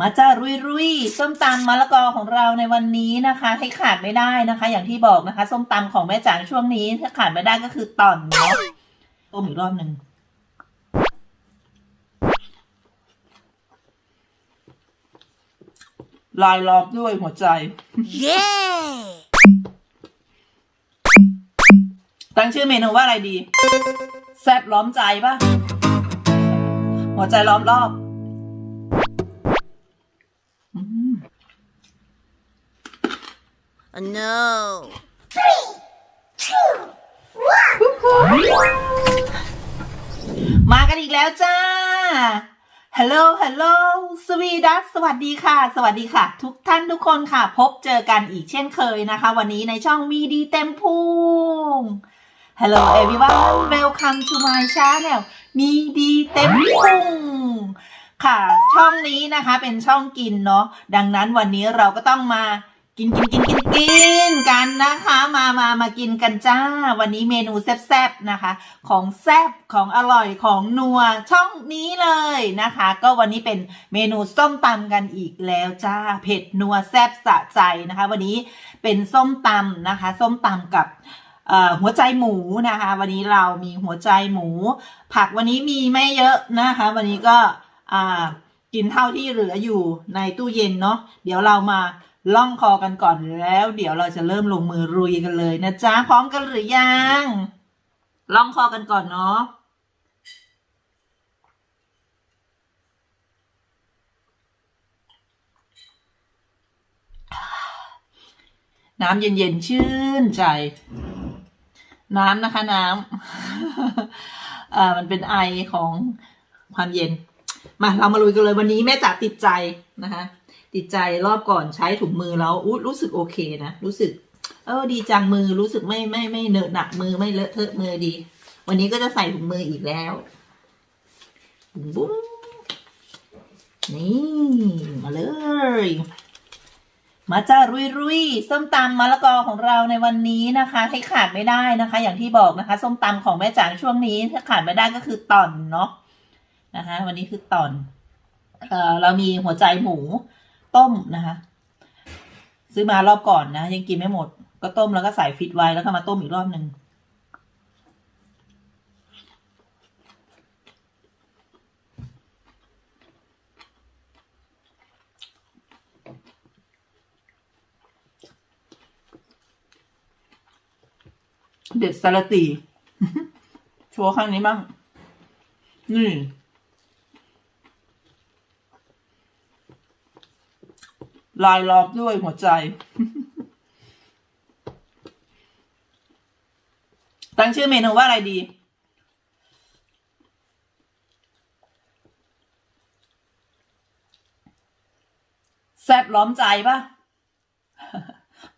มาจ้ารุยรุยส้มตำมะละกอของเราในวันนี้นะคะให้ขาดไม่ได้นะคะ อย่างที่บอกนะคะ ส้มตำของแม่จ๋าช่วงนี้ถ้าขาดไม่ได้ก็คือต่อนเนาะต้มอีกรอบหนึ่งลายล้อมด้วยหัวใจ Yeah! ตั้งชื่อเมนูว่าอะไรดี แซ่บล้อมใจปะหัวใจล้อมรอบ Oh, no. มากันอีกแล้วจ้า ฮัลโหล ฮัลโหล สวีดัส สวัสดีค่ะ สวัสดีค่ะ ทุกท่านทุกคนค่ะ พบเจอกันอีกเช่นเคยนะคะ วันนี้ในช่องมีดีเต็มพุง Hello everyone welcome to my channel มีดีเต็มพุงค่ะ ช่องนี้นะคะเป็นช่องกินเนาะ ดังนั้นวันนี้เราก็ต้องมา กินกินกินกินกินกันนะคะ มามามากินกันจ้า วันนี้เมนูแซ่บๆนะคะ ของแซ่บของอร่อยของนัวช่องนี้เลยนะคะ ก็วันนี้เป็นเมนูส้มตำกันอีกแล้วจ้า เผ็ดนัวแซ่บสะใจนะคะ วันนี้เป็นส้มตำนะคะ ส้มตำกับหัวใจหมูนะคะ วันนี้เรามีหัวใจหมู ผักวันนี้มีไม่เยอะนะคะ วันนี้ก็กินเท่าที่เหลืออยู่ในตู้เย็นเนาะเดี๋ยวเรามา ล่องคอกันก่อนแล้ว เดี๋ยวเราจะเริ่มลงมือรุยกันเลยนะจ๊ะพร้อมกันหรือยังล่องคอกันก่อนเนาะน้ำเย็นๆชื่นใจ น้ำนะคะน้ำอ่ามันเป็นไอของความเย็น มาเรามาลุยกันเลยวันนี้แม่จ๋าติดใจนะคะ ติดใจรอบก่อนใช้ถุงมือแล้วอุ๊ยรู้สึกโอเคนะรู้สึก เออดีจังมือรู้สึกไม่ไม่ไม่เหนอะหนักมือไม่เลอะเทอะมือดี วันนี้ก็จะใส่ถุงมืออีกแล้วบุ้มบุ้มนี่มาเลยมาจ้ารุยรุยส้มตำมะละกอของเราในวันนี้นะคะให้ขาดไม่ได้นะคะ อย่างที่บอกนะคะ ส้มตำของแม่จ๋าช่วงนี้ถ้าขาดไม่ได้ก็คือต่อนเนาะนะคะ วันนี้คือต่อนเออเรามีหัวใจหมู ต้มนะคะ ซื้อมารอบก่อนนะ ยังกินไม่หมด ก็ต้มแล้วก็ใส่ฟิตไว้แล้วก็มาต้มอีกรอบหนึ่งเด็ดสลัดตีโชว์ข้างนี้บ้าง นี่ ลายล้อมด้วยหัวใจ ตั้งชื่อเมนูว่าอะไรดี แซบล้อมใจปะ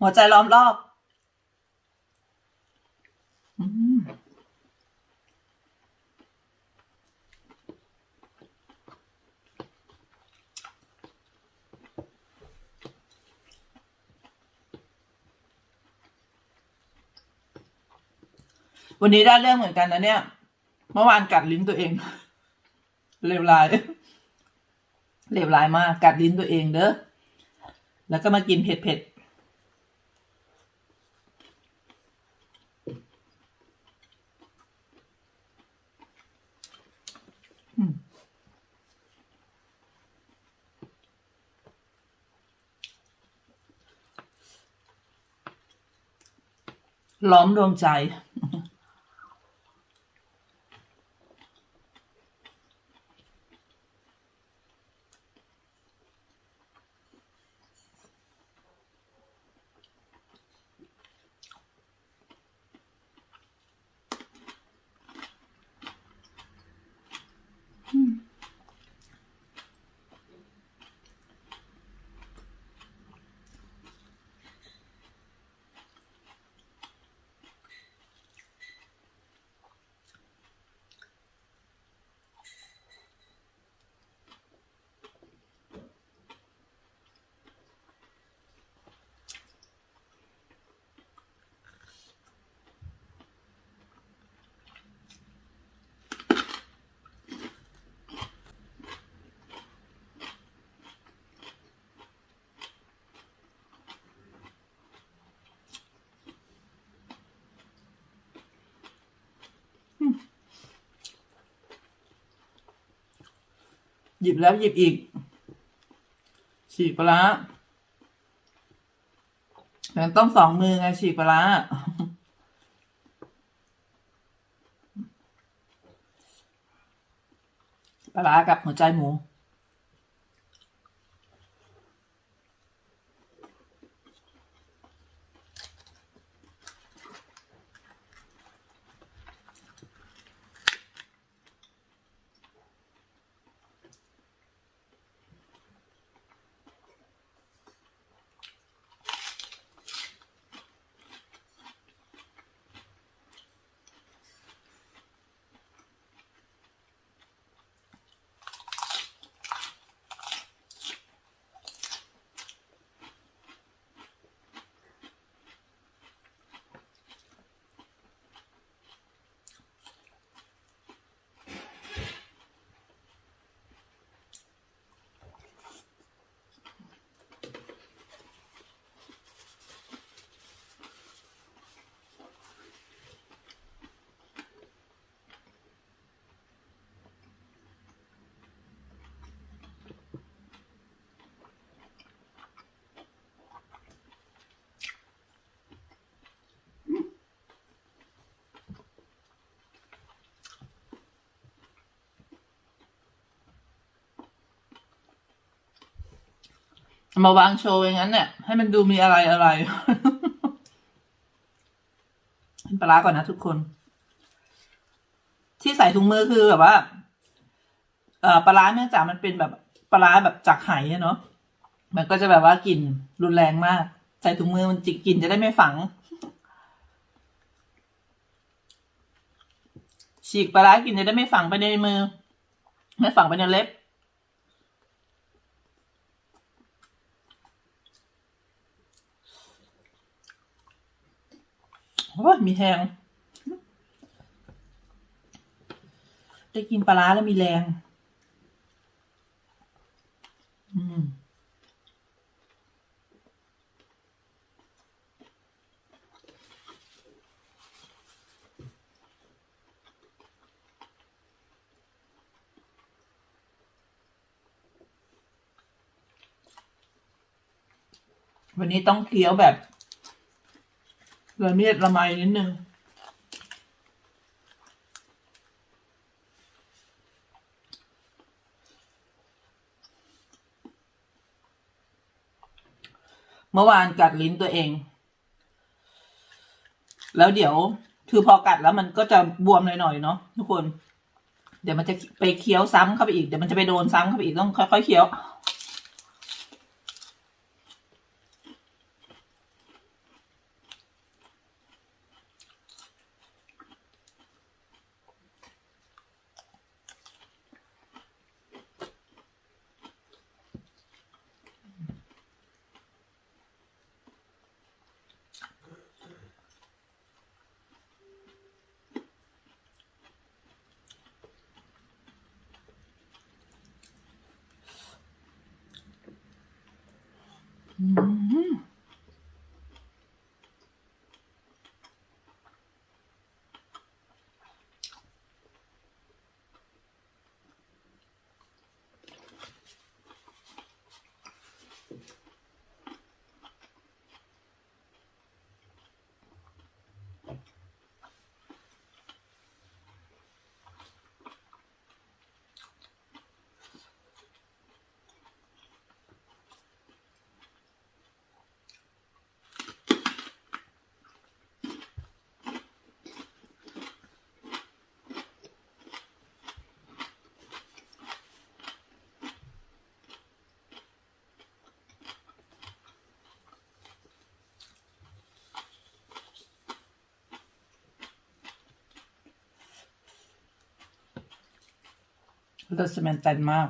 หัวใจล้อมรอบ อืม วันนี้ได้เรื่องเหมือนกันนะเนี่ย เมื่อวานกัดลิ้นตัวเอง เลวร้ายเลวร้ายมาก กัดลิ้นตัวเองเด้อ แล้วก็มากินเผ็ดๆอืมล้อมดวงใจ อ หยิบแล้วหยิบอีก ฉีกปลาร้าแต่ต้องสองมือไงฉีกปลาปลากับหัวใจหมู มาวางโชว์อย่างนั้นเนี่ยให้มันดูมีอะไรอะไรกินปลาร้าก่อนนะทุกคน ที่ใส่ถุงมือคือแบบว่า เอ่อปลาร้าเนื่องจากมันเป็นแบบปลาร้าแบบจากไหเนาะมันก็จะแบบว่ากลิ่นรุนแรงมาก ใส่ถุงมือมันจิกกลิ่นจะได้ไม่ฝัง ฉีกปลาร้ากลิ่นจะได้ไม่ฝังไปในมือ ไม่ฝังไปในเล็บ โอ้ยมีแหงได้กินปลาร้าแล้วมีแรง อืมวันนี้ต้องเคี้ยวแบบ ละเมียดละไมนิดนึงเมื่อวานกัดลิ้นตัวเอง แล้วเดี๋ยวคือพอกัดแล้วมันก็จะบวมหน่อยๆเนาะทุกคน เดี๋ยวมันจะไปเคี้ยวซ้ำเข้าไปอีก เดี๋ยวมันจะไปโดนซ้ำเข้าไปอีกต้องค่อยๆเคี้ยว อื มร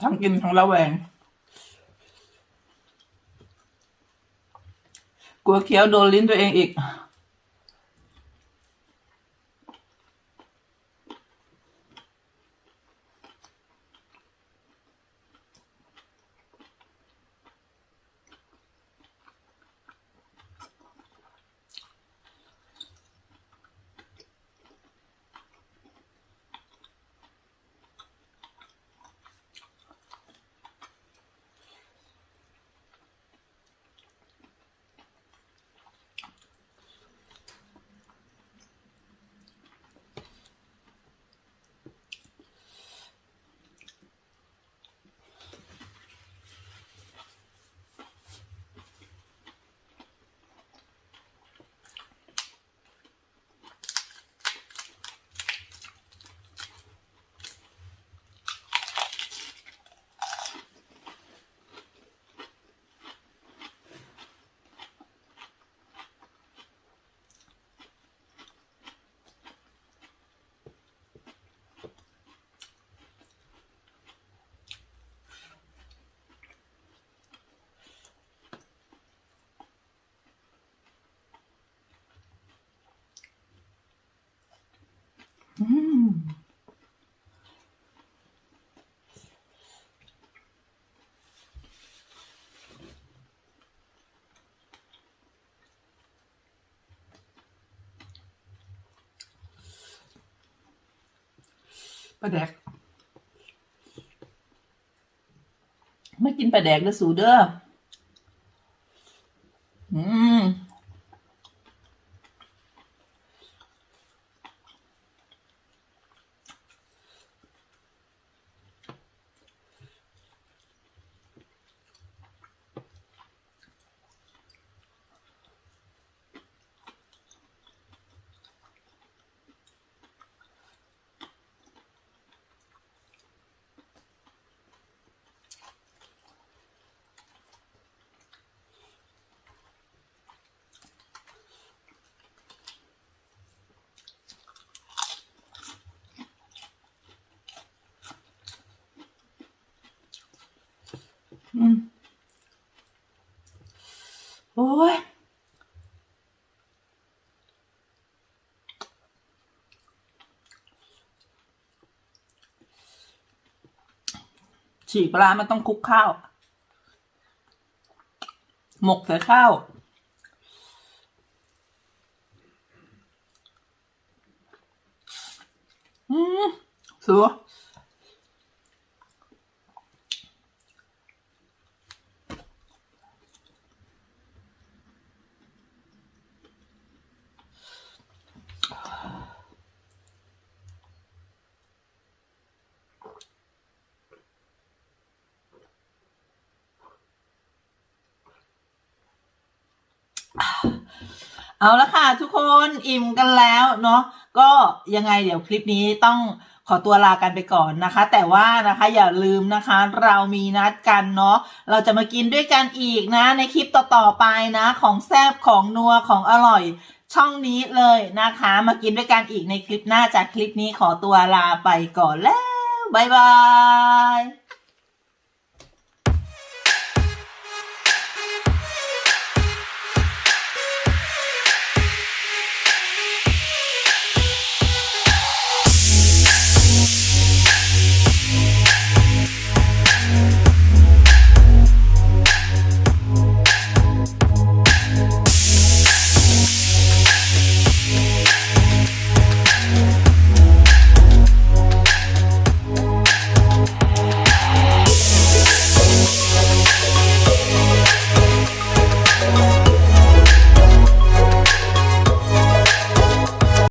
ทั้งกินทั้งระแวง กลัวเคี้ยวโดนลิ้นตัวเองอีก ปลาแดก ไม่กินปลาแดกเด้อสูเด้อม อืม โอ้ยฉีกปลามันต้องคลุกข้าว หมกใส่ข้าว อืมสัว เอาละค่ะ ทุกคนอิ่มกันแล้วเนาะก็ยังไงเดี๋ยวคลิปนี้ต้องขอตัวลากันไปก่อนนะคะ แต่ว่านะคะอย่าลืมนะคะ เรามีนัดกันเนาะเราจะมากินด้วยกันอีกนะ ในคลิปต่อๆไปนะ ของแซบของนัวของอร่อยช่องนี้เลยนะคะ มากินด้วยกันอีกในคลิปหน้าจากคลิปนี้ขอตัวลาไปก่อนแล้วบ๊ายบาย